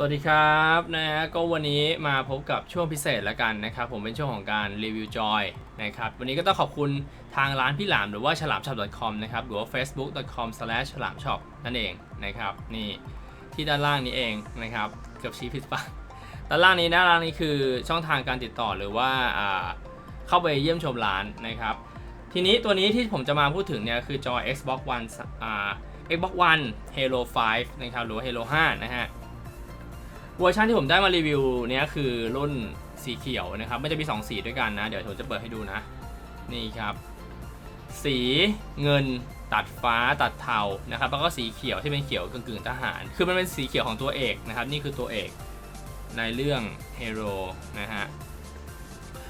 สวัสดีครับนะฮะก็วันนี้มาพบกับช่วงพิเศษแล้วกันนะครับ ผมเป็นช่วงของการรีวิวจอยนะครับวันนี้ก็ต้องขอบคุณทางร้านพี่หลามหรือว่าฉลามช็อป .com นะครับหรือว่า facebook.com slash ฉลามช็อปนั่นเองนะครับนี่ที่ด้านล่างนี้เองนะครับเกือบชี้ผิดปะด้านล่างนี้ด้านล่างนี้คือช่องทางการติดต่อหรือว่าเข้าไปเยี่ยมชมร้านนะครับ ทีนี้ตัวนี้ที่ผมจะมาพูดถึงเนี่ยคือจอ Xbox One อ่า Xbox One Halo 5นะครับหรือว่า Halo 5นะฮะ เวอร์ชันที่ผมได้มารีวิวเนี้ยคือรุ่นสีเขียวนะครับมันจะมี 2 สีด้วยกันนะ เดี๋ยวผมจะเปิดให้ดูนะ นี่ครับ สีเงินตัดฟ้าตัดเทานะครับแล้วก็สีเขียวที่เป็นเขียวกึ่งๆทหาร คือมันเป็นสีเขียวของตัวเอกนะครับ นี่คือตัวเอกในเรื่อง Halo นะฮะ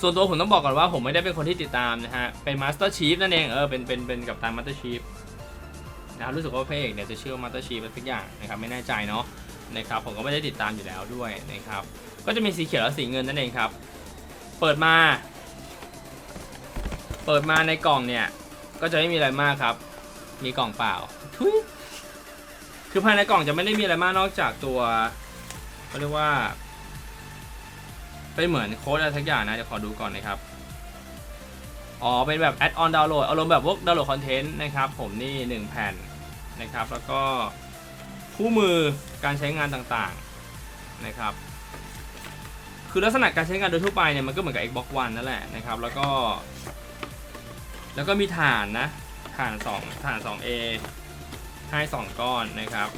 ส่วนตัวผมต้องบอกก่อนว่าผมไม่ได้เป็นคนที่ติดตามนะฮะ เป็น Master Chief นั่นเอง เออ เป็น เป็น เป็นกับตัน Master Chief นะครับ รู้สึกว่าพระเอกเนี่ยจะเชื่อว่า Master Chief อะไรสักอย่างนะครับ ไม่แน่ใจเนาะ นะครับผมก็ไม่ได้ติดตามอยู่แล้วด้วยนะครับก็จะมีสีเขียวและสีเงินนั่นเองครับ เปิดมา เปิดมาในกล่องเนี่ยก็จะไม่มีอะไรมากครับ มีกล่องเปล่าทุยคือภายในกล่องจะไม่ได้มีอะไรมากนอกจากตัวเขาเรียกว่าเป็นเหมือนโค้ดอะไรสักอย่างนะเดี๋ยวขอดูก่อนนะครับอ๋อเป็นแบบแอดออนดาวน์โหลดอารมณ์แบบพวกดาวน์โหลดคอนเทนต์นะครับผมนี่ 1 แผ่นนะครับแล้วก็ คู่มือการใช้งานต่างๆนะครับ คือลักษณะการใช้งานโดยทั่วไปเนี่ยมันก็เหมือนกับ Xbox One นั่นแหละนะครับ แล้วก็ แล้วก็มีฐานนะฐาน2ฐาน 2A ให้2ก้อนนะครับ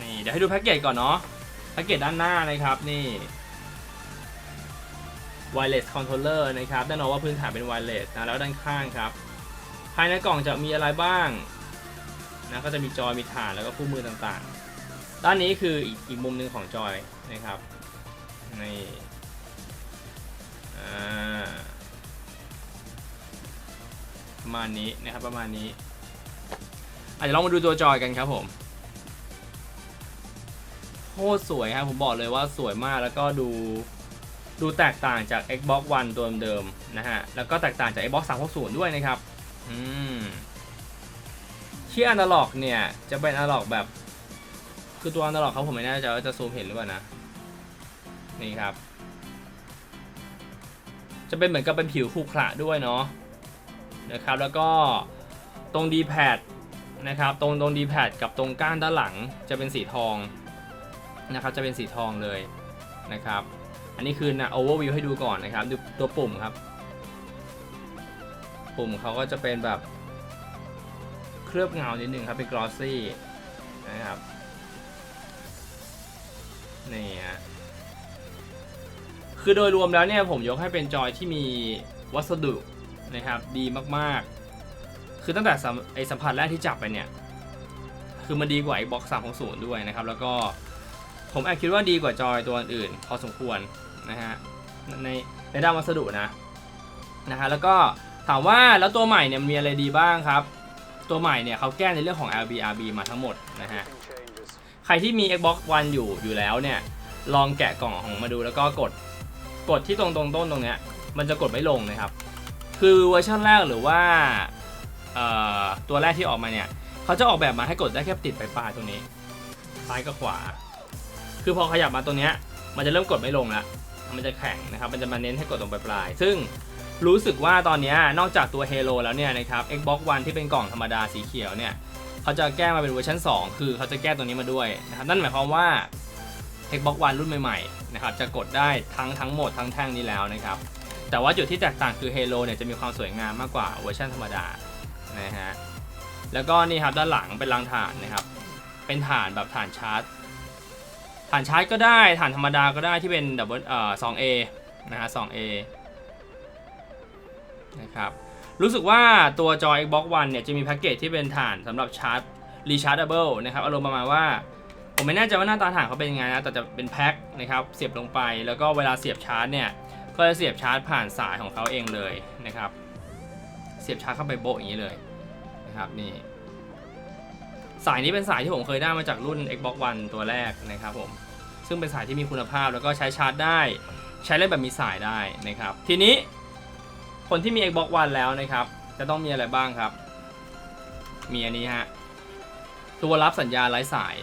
นี่เดี๋ยวให้ดูแพ็กเกจก่อนเนาะแพ็กเกจด้านหน้านะครับนี่ wireless controller นะครับแน่นอนว่าพื้นฐานเป็น wireless นะแล้วด้านข้างครับ ภายในกล่องจะมีอะไรบ้าง นะก็จะมีจอยมีฐานแล้วก็คู่มือต่างๆ ด้านนี้คืออีกอีกมุมหนึ่งของจอยนะครับนี่ประมาณนี้นะครับประมาณนี้อาจจะลองมาดูตัวจอยกันครับผมโคตรสวยครับผมบอกเลยว่าสวยมากแล้วก็ดูดูแตกต่างจาก Xbox One ตัวเดิมๆนะฮะ แล้วก็แตกต่างจาก Xbox 360 ด้วยนะครับ อืม ที่อนาล็อกเนี่ย จะเป็นอนาล็อกแบบ คือตัวอนาล็อกเขาผมไม่แน่ใจว่าจะซูมเห็นหรือเปล่านะ นี่ครับ จะเป็นเหมือนกับเป็นผิวขรุขระด้วยเนาะนะครับ แล้วก็ตรง D-pad นะครับ ตรงตรง D-pad กับตรงก้านด้านหลังจะเป็นสีทองนะครับ จะเป็นสีทองเลยนะครับ อันนี้คือนะ overview ให้ดูก่อนนะครับ ดูตัวปุ่มครับ ปุ่มเขาก็จะเป็นแบบ ลือบเงานิดนึงครับ เป็น glossy นะครับ นี่ฮะ คือโดยรวมแล้วเนี่ยผมยกให้เป็นจอยที่มีวัสดุนะครับ ดีมากๆ คือตั้งแต่สัมไอสัมผัสแรกที่จับไปเนี่ย คือมันดีกว่า Xbox 360ด้วยนะครับ แล้วก็ผมแอบคิดว่าดีกว่าจอยตัวอื่น พอสมควรนะฮะในในด้านวัสดุนะนะฮะแล้วก็ถามว่าแล้วตัวใหม่เนี่ยมีอะไรดีบ้างครับ ตัวใหม่เนี่ยเขาแก้ในเรื่องของ LBRB มาทั้งหมดนะฮะ ใครที่มี Xbox One อยู่อยู่แล้วเนี่ย ลองแกะกล่องของมาดูแล้วก็กด กดที่ตรงตรงต้นตรงเนี้ย มันจะกดไม่ลงนะครับ คือเวอร์ชันแรกหรือว่าตัวแรกที่ออกมาเนี่ยเขาจะออกแบบมาให้กดได้แค่ติดปลายๆตรงนี้ ซ้ายกับขวา คือพอขยับมาตรงเนี้ย มันจะเริ่มกดไม่ลงแล้วมันจะแข็งนะครับ มันจะมาเน้นให้กดตรงปลายๆซึ่ง รู้สึกว่าตอนนี้นอกจากตัว Halo แล้วเนี่ยนะครับ Xbox One ที่เป็นกล่องธรรมดาสีเขียวเนี่ยเขาจะแก้มาเป็นเวอร์ชัน2 คือเขาจะแก้ตัวนี้มาด้วยนะครับนั่นหมายความว่า Xbox One รุ่นใหม่ๆนะครับจะกดได้ทั้งทั้งหมดทั้งแท่งนี้แล้วนะครับแต่ว่าจุดที่แตกต่างคือ Halo เนี่ยจะมีความสวยงามมากกว่าเวอร์ชันธรรมดานะฮะแล้วก็นี่ครับด้านหลังเป็นรางฐานนะครับเป็นฐานแบบฐานชาร์จฐานชาร์จก็ได้ฐานธรรมดาก็ได้ที่เป็นดับเบิลเอ่อ 2A นะฮะ 2A นะครับ รู้สึกว่าตัวจอ Xbox One เนี่ยจะมีแพ็กเกจที่เป็นฐานสำหรับชาร์จ rechargeable นะครับ อารมณ์ประมาณว่า ผมไม่แน่ใจว่าหน้าตาฐานเขาเป็นยังไงนะ แต่จะเป็นแพ็คนะครับ เสียบลงไป แล้วก็เวลาเสียบชาร์จเนี่ย ก็จะเสียบชาร์จผ่านสายของเขาเองเลยนะครับ เสียบชาร์จเข้าไปโบะอย่างนี้เลยนะครับนี่สายนี้เป็นสายที่ผมเคยได้มาจากรุ่น Xbox One ตัวแรกนะครับผม ซึ่งเป็นสายที่มีคุณภาพแล้วก็ใช้ชาร์จได้ ใช้เล่นแบบมีสายได้นะครับ ทีนี้ คนที่มี Xbox One แล้วนะครับ จะต้องมีอะไรบ้างครับ มีอันนี้ฮะ ตัวรับสัญญาณไร้สาย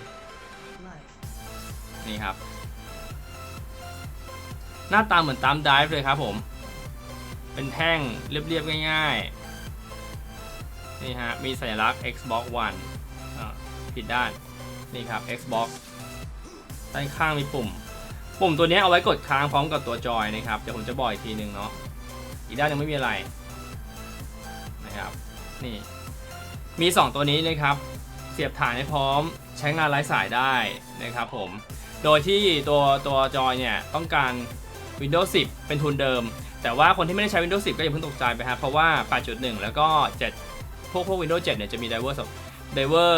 นี่ครับ หน้าตาเหมือนตามไดฟ์เลยครับผม เป็นแท่งเรียบๆ ง่ายๆ นี่ฮะ มีสัญลักษณ์ Xbox One ผิดด้าน นี่ครับ Xbox ด้านข้างมีปุ่ม ปุ่มตัวนี้เอาไว้กดค้างพร้อมกับตัวจอยนะครับ เดี๋ยวผมจะบอกอีกทีหนึ่งเนาะ อีกด้านยังไม่มีอะไรนะครับนี่มี 2 ตัวนี้นะครับ เสียบฐานให้พร้อมใช้งานไร้สายได้นะครับผม โดยที่ตัวตัวจอยเนี่ยต้องการ Windows 10 เป็นทุนเดิม แต่ว่าคนที่ไม่ได้ใช้ Windows 10 ก็อย่าเพิ่งตกใจไปครับเพราะว่า 8.1 แล้วก็ 7 พวกพวก Windows 7 เนี่ยจะมี driver สำ driver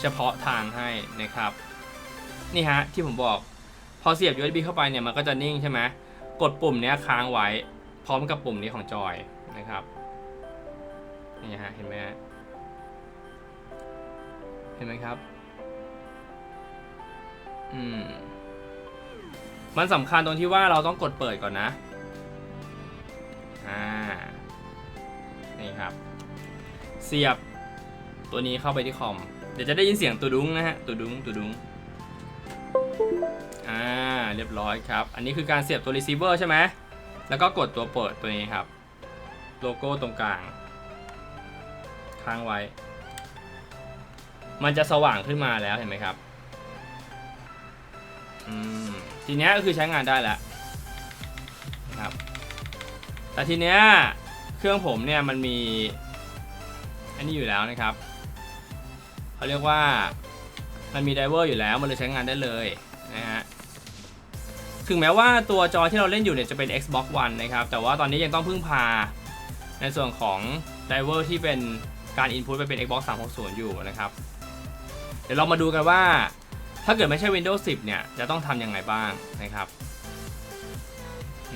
เฉพาะทางให้นะครับ นี่ฮะที่ผมบอกพอเสียบ USB เข้าไปเนี่ยมันก็จะนิ่งใช่ไหมกดปุ่มเนี้ยค้างไว้ พร้อมกับปุ่มนี้ของจอยนะครับนี่ฮะเห็นไหมฮะเห็นไหมครับอืมมันสำคัญตรงที่ว่าเราต้องกดเปิดก่อนนะอ่านี่ครับ เสียบตัวนี้เข้าไปที่คอม เดี๋ยวจะได้ยินเสียงตัวดุ้งนะฮะตัวดุ้งตัวดุ้งอ่าเรียบร้อยครับ อันนี้คือการเสียบตัว receiver ใช่ไหม แล้วก็กดตัวเปิดตัวนี้ครับ โลโก้ตรงกลาง ค้างไว้ มันจะสว่างขึ้นมาแล้วเห็นไหมครับทีเนี้ยก็คือใช้งานได้แล้วนะครับ แต่ทีเนี้ยเครื่องผมเนี่ยมันมีอันนี้อยู่แล้วนะครับเขาเรียกว่ามันมีไดเวอร์อยู่แล้วมันเลยใช้งานได้เลยนะฮะ ถึงแม้ว่าตัวจอที่เราเล่นอยู่เนี่ยจะเป็น Xbox One นะครับ แต่ว่าตอนนี้ยังต้องพึ่งพาในส่วนของไดเวอร์ที่เป็นการ Input ไปเป็น Xbox 360 อยู่นะครับ เดี๋ยวเรามาดูกันว่า ถ้าเกิดไม่ใช่ Windows 10 เนี่ย จะต้องทำยังไงบ้างนะครับ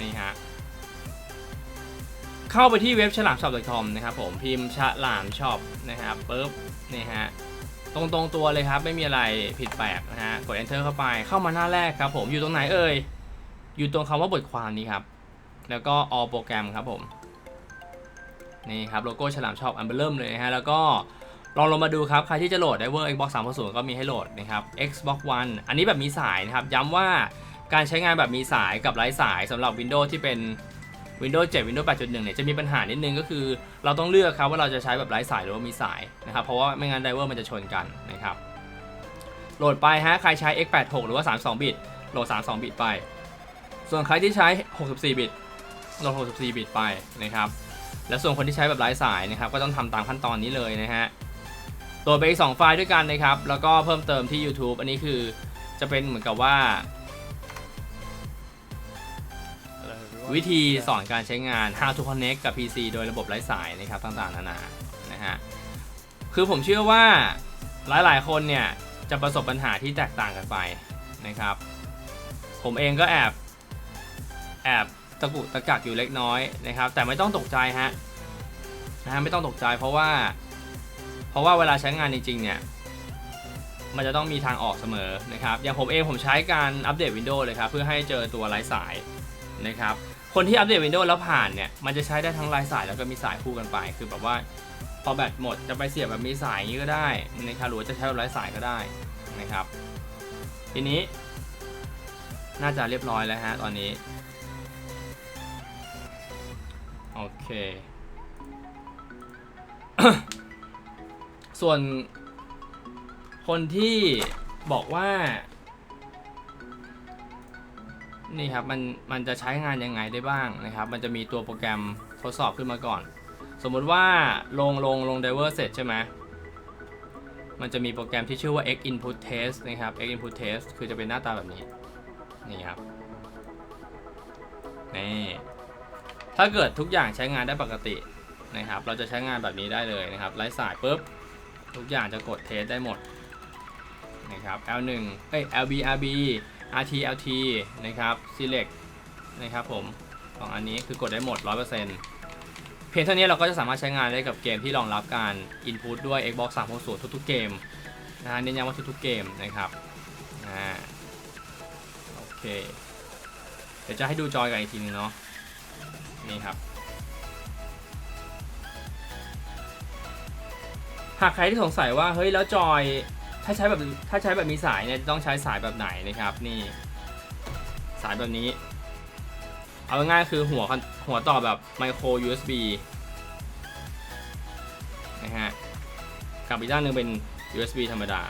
นี่ฮะ เข้าไปที่เว็บฉลามช็อป .com นะครับผมพิมพ์ฉลามช็อปนะครับปุ๊บนี่ฮะตรงตรงๆตัวเลยครับ ไม่มีอะไรผิดแปลกนะฮะ กด enter เข้าไปเข้ามาหน้าแรกครับผมอยู่ตรงไหนเอ่ย อยู่ตรงคำว่าบทความนี้ครับ แล้วก็ all โปรแกรมครับผม นี่ครับโลโก้ฉลามชอปอันเบลเริ่มเลยนะฮะ แล้วก็ลองลงมาดูครับ ใครที่จะโหลด Diver Xbox 360 ก็มีให้โหลดนะครับ Xbox One อันนี้แบบมีสายนะครับ ย้ำว่าการใช้งานแบบมีสายกับไร้สายสำหรับ Windows ที่เป็น Windows 7 Windows 8.1 เนี่ยจะมีปัญหานิดนึงก็คือ เราต้องเลือกครับว่าเราจะใช้แบบไร้สายหรือว่ามีสายนะครับ เพราะว่าไม่งั้น Diver มันจะชนกันนะครับ โหลดไปฮะ ใครใช้ x86 หรือว่า 32 บิต โหลด 32 บิตไป ส่วนใครที่ใช้ 64 บิตลด64 บิตไปนะครับ และส่วนคนที่ใช้แบบไร้สายนะครับ ก็ต้องทำตามขั้นตอนนี้เลยนะฮะโหลดไปอีก2ไฟล์ด้วยกันนะครับ แล้วก็เพิ่มเติมที่ YouTube อันนี้คือจะเป็นเหมือนกับว่า วิธีสอนการใช้งาน how to connect กับ PC โดยระบบไร้สายนะครับต่างๆนานานะฮะคือผมเชื่อว่าหลายๆ คนเนี่ยจะประสบปัญหาที่แตกต่างกันไปนะครับ ผมเองก็แอบ แอบตะกุตะกักอยู่เล็กน้อยนะครับ แต่ไม่ต้องตกใจฮะนะฮะไม่ต้องตกใจเพราะว่า เพราะว่าเวลาใช้งานจริงๆเนี่ยมันจะต้องมีทางออกเสมอนะครับอย่างผมเองผมใช้การอัปเดต Windows เลยครับเพื่อให้เจอตัวไร้สายนะครับคนที่อัปเดต Windows แล้วผ่านเนี่ยมันจะใช้ได้ทั้งไร้สายแล้วก็มีสายคู่กันไป คือแบบว่าพอแบตหมดจะไปเสียบแบบมีสายอย่างนี้ก็ได้นะครับหรือว่าจะใช้แบบไร้สายก็ได้นะครับ ทีนี้ น่าจะเรียบร้อยแล้วฮะตอนนี้ โอเค ส่วนคนที่บอกว่า นี่ครับมันมันจะใช้งานยังไงได้บ้างนะครับ มันจะมีตัวโปรแกรมทดสอบขึ้นมาก่อน สมมุติว่าลงลงลง diver เสร็จใช่ไหมมันจะมีโปรแกรมที่ชื่อว่า x input test นะครับ x input test คือจะเป็นหน้าตาแบบนี้ นี่ครับ นี่ ถ้าเกิดทุกอย่างใช้งานได้ปกตินะครับ เราจะใช้งานแบบนี้ได้เลยนะครับไร้สายปุ๊บทุกอย่างจะกดเทสได้หมดนะครับ L1 เอ้ย LB RB RT LT นะครับ Select นะครับผมสองอันนี้คือกดได้หมด 100%เพียงเท่านี้เราก็จะสามารถใช้งานได้กับเกมที่รองรับการ Input ด้วย Xbox 360 ทุกๆเกมนะฮะเน้นย้ำว่าทุกๆเกมนะครับอ่าโอเค เดี๋ยวจะให้ดูจอยกันอีกทีนึงเนาะ นี่ครับ หากใครที่สงสัยว่าเฮ้ยแล้วจอยถ้าใช้แบบถ้าใช้แบบมีสายเนี่ยต้องใช้สายแบบไหนนะครับนี่ สายแบบนี้ เอาง่ายคือหัวหัวต่อแบบไมโคร USB นะฮะกับอีกด้านหนึ่งเป็น USB ธรรมดา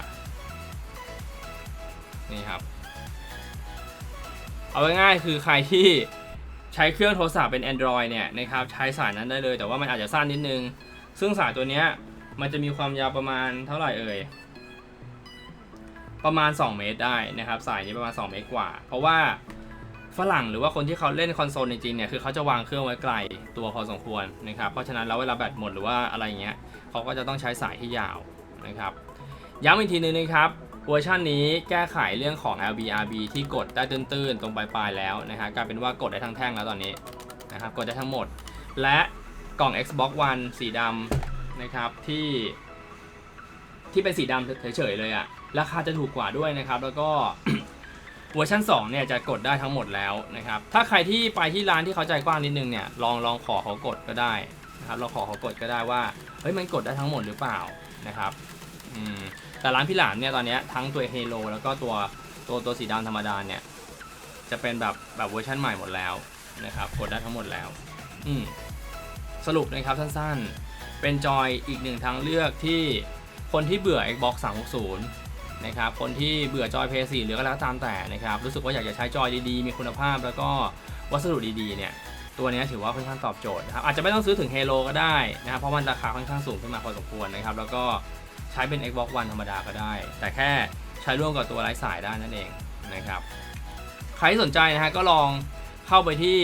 นี่ครับ เอาง่ายคือใครที่ ใช้เครื่องโทรศัพท์เป็น Android เนี่ยนะครับใช้สายนั้นได้เลย แต่ว่ามันอาจจะสั้นนิดนึง ซึ่งสายตัวนี้มันจะมีความยาวประมาณเท่าไหร่เอ่ยประมาณ 2 เมตรได้นะครับ สายนี้ประมาณ 2 เมตรกว่า เพราะว่าฝรั่งหรือว่าคนที่เขาเล่นคอนโซลจริงๆเนี่ยคือเขาจะวางเครื่องไว้ไกลตัวพอสมควรนะครับเพราะฉะนั้นแล้วเวลาแบตหมดหรือว่าอะไรเงี้ยเขาก็จะต้องใช้สายที่ยาวนะครับย้ำอีกทีนึงนะครับ เวอร์ชันนี้แก้ไขเรื่องของ LBRB ที่กดได้ตื้นๆ ตรงปลายๆแล้วนะฮะกลายเป็นว่ากดได้ทั้งแท่งแล้วตอนนี้นะครับกดได้ทั้งหมด และกล่อง Xbox One สีดำนะครับที่ที่เป็นสีดำเฉยๆเลยอะราคาจะถูกกว่าด้วยนะครับ แล้วก็เวอร์ชัน2เนี่ยจะกดได้ทั้งหมดแล้วนะครับ ถ้าใครที่ไปที่ร้านที่เขาใจกว้างนิดนึงเนี่ยลองลองขอเขากดก็ได้นะครับเราขอเขากดก็ได้ว่าเฮ้ยมันกดได้ทั้งหมดหรือเปล่านะครับอืม แต่ร้านพี่หลามเนี่ยตอนเนี้ยทั้งตัวเฮโ o แล้วก็ตัวตัวตัวสีดำธรรมดาเนี่ย จะเป็นแบบแบบเวอร์ชันใหม่หมดแล้วนะครับกดได้ทั้งหมดแล้ว อืมสรุปนะครับสั้นๆ เป็นจอยอีกหนึ่งทางเลือกที่คนที่เบื่อ Xbox 360 นะครับ คนที่เบื่อจอย PS4 หรือก็แล้วตามแต่นะครับ รู้สึกว่าอยากจะใช้จอยดีๆ มีคุณภาพแล้วก็วัสดุดีๆ เนี่ย ตัวเนี้ยถือว่าค่อนข้างตอบโจทย์นะครับ อาจจะไม่ต้องซื้อถึง Halo ก็ได้นะครับ เพราะมันราคาค่อนข้างสูงขึ้นมาพอสมควรนะครับ แล้วก็ ใช้เป็น Xbox One ธรรมดาก็ได้ แต่แค่ใช้ร่วมกับตัวไร้สายได้นั่นเองนะครับ ใครที่สนใจนะฮะก็ลองเข้าไปที่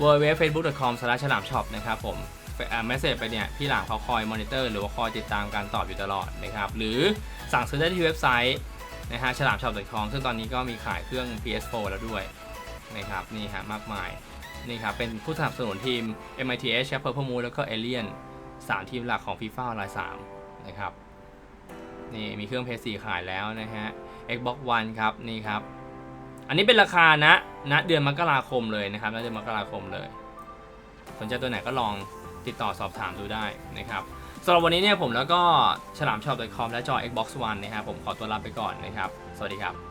www.facebook.com ฉลามช็อปนะครับผมเมสเซจไปเนี่ย พี่หลามเขาคอยมอนิเตอร์หรือว่าคอยติดตามการตอบอยู่ตลอดนะครับ หรือสั่งซื้อได้ที่เว็บไซต์นะฮะฉลามช็อป .com ซึ่งตอนนี้ก็มีขายเครื่อง PS4 แล้วด้วยนะครับนี่ฮะมากมายนี่ครับเป็นผู้สนับสนุนทีม MITH แชปเปอร์พมูแล้วก็ Alien 3 ทีมหลักของ FIFA Online 3นะครับ นี่มีเครื่อง PS4 ขายแล้วนะฮะ Xbox One ครับนี่ครับ อันนี้เป็นราคาณณเดือนมกราคมเลยนะครับณเดือนมกราคมเลย สนใจตัวไหนก็ลองติดต่อสอบถามดูได้นะครับสำหรับวันนี้เนี่ยผมแล้วก็ฉลามชอบ .com และจอ Xbox One นะครับผมขอตัวลาไปก่อนนะครับ สวัสดีครับ